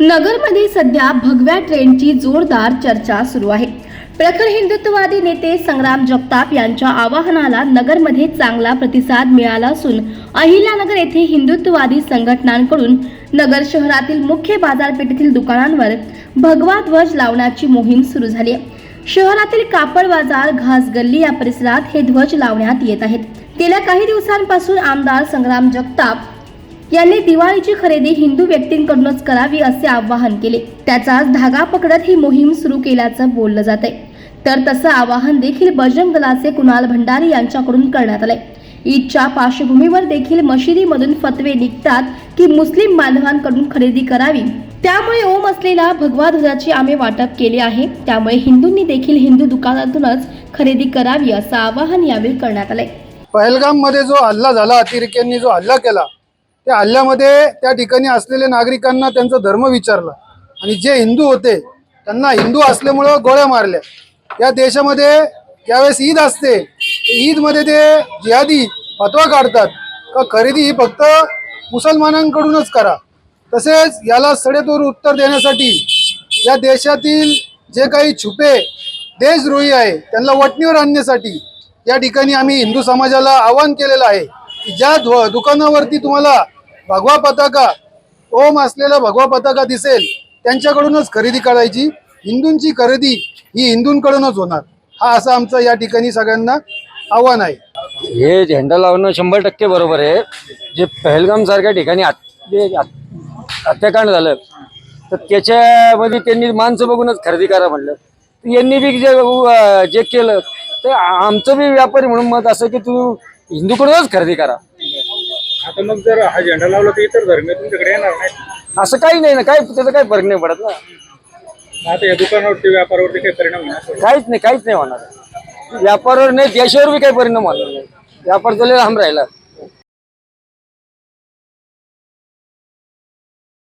नगरमध्ये सध्या भगव्या ट्रेनची जोरदार चर्चा सुरू आहे. प्रखर हिंदुत्ववादी नेते संग्राम जगताप यांच्या आवाहनाला नगरमध्ये चांगला प्रतिसाद मिळाला असून अहिल्यानगर येथे हिंदुत्ववादी संघटनांकडून नगर शहरातील मुख्य बाजारपेठेतील दुकानांवर भगवा ध्वज लावण्याची मोहीम सुरू झाली आहे. शहरातील कापड बाजार घास गल्ली या परिसरात हे ध्वज लावण्यात येत आहेत. गेल्या काही दिवसांपासून आमदार संग्राम जगताप यांनी दिवाळीची खरेदी हिंदू व्यक्तींकडूनच करावी असे आवाहन केले. त्याचाच धागा पकडत ही मोहीम सुरू केल्याचं बोललं जात आहे तर तसं आवाहन देखील बजरंग दलाचे कुणाल भंडारी यांच्याकडून करण्यात आलंय. ईदच्या पार्श्वभूमीवर देखील मशिदीमधून फतवे निघतात की मुस्लिम बांधवांकडून खरेदी करावी. त्यामुळे ओम असलेल्या भगवा ध्वजाची आम्ही वाटप केले आहे. त्यामुळे हिंदूंनी देखील हिंदू दुकानातूनच खरेदी करावी असं आवाहन यावेळी करण्यात आलंय. पहलगाममध्ये जो हल्ला झाला अतिरेक्यांनी जो हल्ला केला त्या हल्ल्यामध्ये त्या ठिकाणी असलेल्या नागरिकांना त्यांचा धर्म विचारला. आणि जे हिंदू होते त्यांना हिंदू असल्यामुळं गोळ्या मारल्या. या देशामध्ये ज्यावेळेस ईद असते ईदमध्ये ते जिहादी फतवा काढतात. का खरेदी ही फक्त मुसलमानांकडूनच करा. तसेच याला सडेतोड उत्तर देण्यासाठी या देशातील जे काही छुपे देशद्रोही आहे त्यांना वटणीवर आणण्यासाठी या ठिकाणी आम्ही हिंदू समाजाला आवाहन केलेलं आहे की ज्या दुकानावरती तुम्हाला भगवा पताका. ओम असलेला भगवा पताका दिसेल. त्यांच्याकडूनच खरेदी करायची. हिंदूंची खरेदी ही हिंदूंकडूनच होणार. हा असं आमचं या ठिकाणी सगळ्यांना आव्हान आहे. हे झेंडा लावणं शंभर टक्के बरोबर आहे. जे पहलगाम सारख्या ठिकाणी हत्याकांड झालं तर त्याच्यामध्ये त्यांनी माणसं बघूनच खरेदी करा म्हणलं. यांनी बी जे जे केलं ते आमचं बी व्यापारी म्हणून मत असं की तू हिंदूकडूनच खरेदी करा. आता मग जर हा झेंडा लावला तर इतर धर्म तुमच्याकडे येणार नाही असं काही नाही ना काय त्याचा काही फरक नाही पडत ना. आता या दुकानावरती व्यापारावरती काही परिणाम होणार नाही. काहीच नाही काहीच नाही होणार. व्यापारावर नाही देशावर बी काही परिणाम होणार नाही. व्यापार चालेल लांब राहिला.